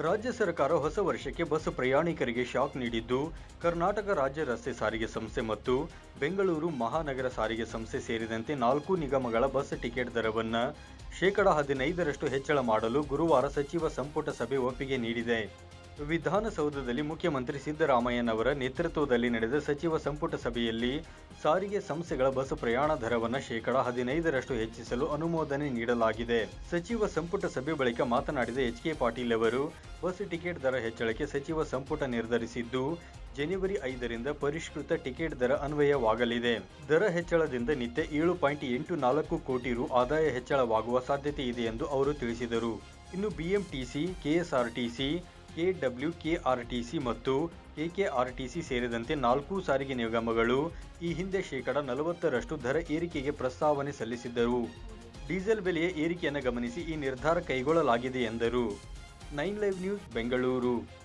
ರಾಜ್ಯ ಸರ್ಕಾರ ಹೊಸ ವರ್ಷಕ್ಕೆ ಬಸ್ ಪ್ರಯಾಣಿಕರಿಗೆ ಶಾಕ್ ನೀಡಿದ್ದು, ಕರ್ನಾಟಕ ರಾಜ್ಯ ರಸ್ತೆ ಸಾರಿಗೆ ಸಂಸ್ಥೆ ಮತ್ತು ಬೆಂಗಳೂರು ಮಹಾನಗರ ಸಾರಿಗೆ ಸಂಸ್ಥೆ ಸೇರಿದಂತೆ ನಾಲ್ಕು ನಿಗಮಗಳ ಬಸ್ ಟಿಕೆಟ್ ದರವನ್ನು ಶೇಕಡಾ ಹದಿನೈದರಷ್ಟು ಹೆಚ್ಚಳ ಮಾಡಲು ಗುರುವಾರ ಸಚಿವ ಸಂಪುಟ ಸಭೆ ಒಪ್ಪಿಗೆ ನೀಡಿದೆ. ವಿಧಾನಸೌಧದಲ್ಲಿ ಮುಖ್ಯಮಂತ್ರಿ ಸಿದ್ದರಾಮಯ್ಯನವರ ನೇತೃತ್ವದಲ್ಲಿ ನಡೆದ ಸಚಿವ ಸಂಪುಟ ಸಭೆಯಲ್ಲಿ ಸಾರಿಗೆ ಸಂಸ್ಥೆಗಳ ಬಸ್ ಪ್ರಯಾಣ ದರವನ್ನು ಶೇಕಡ ಹದಿನೈದರಷ್ಟು ಹೆಚ್ಚಿಸಲು ಅನುಮೋದನೆ ನೀಡಲಾಗಿದೆ. ಸಚಿವ ಸಂಪುಟ ಸಭೆ ಬಳಿಕ ಮಾತನಾಡಿದ ಎಚ್ ಕೆ ಪಾಟೀಲ್ ಅವರು, ಬಸ್ ಟಿಕೆಟ್ ದರ ಹೆಚ್ಚಳಕ್ಕೆ ಸಚಿವ ಸಂಪುಟ ನಿರ್ಧರಿಸಿದ್ದು, ಜನವರಿ ಐದರಿಂದ ಪರಿಷ್ಕೃತ ಟಿಕೆಟ್ ದರ ಅನ್ವಯವಾಗಲಿದೆ. ದರ ಹೆಚ್ಚಳದಿಂದ ನಿತ್ಯ ಏಳು ಪಾಯಿಂಟ್ ಎಂಟು ನಾಲ್ಕು ಕೋಟಿ ರು ಆದಾಯ ಹೆಚ್ಚಳವಾಗುವ ಸಾಧ್ಯತೆ ಇದೆ ಎಂದು ಅವರು ತಿಳಿಸಿದರು. ಇನ್ನು ಬಿಎಂಟಿಸಿ, ಕೆಎಸ್ಆರ್ಟಿಸಿ ಕೆಡಬ್ಲ್ಯೂಕೆಆರ್ಟಿಸಿ ಮತ್ತು ಕೆಕೆಆರ್ಟಿಸಿ ಸೇರಿದಂತೆ ನಾಲ್ಕು ಸಾರಿಗೆ ನಿಗಮಗಳು ಈ ಹಿಂದೆ ಶೇಕಡ ನಲವತ್ತರಷ್ಟು ದರ ಏರಿಕೆಗೆ ಪ್ರಸ್ತಾವನೆ ಸಲ್ಲಿಸಿದ್ದರು. ಡೀಸೆಲ್ ಬೆಲೆಯ ಏರಿಕೆಯನ್ನು ಗಮನಿಸಿ ಈ ನಿರ್ಧಾರ ಕೈಗೊಳ್ಳಲಾಗಿದೆ ಎಂದರು. Nine live news Bengaluru.